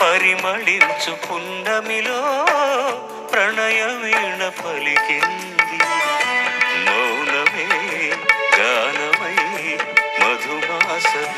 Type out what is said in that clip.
పరిమళించు పుండమిలో ప్రణయ వీణ పలికింది. మౌనమే గానమై మధుమాసీయలో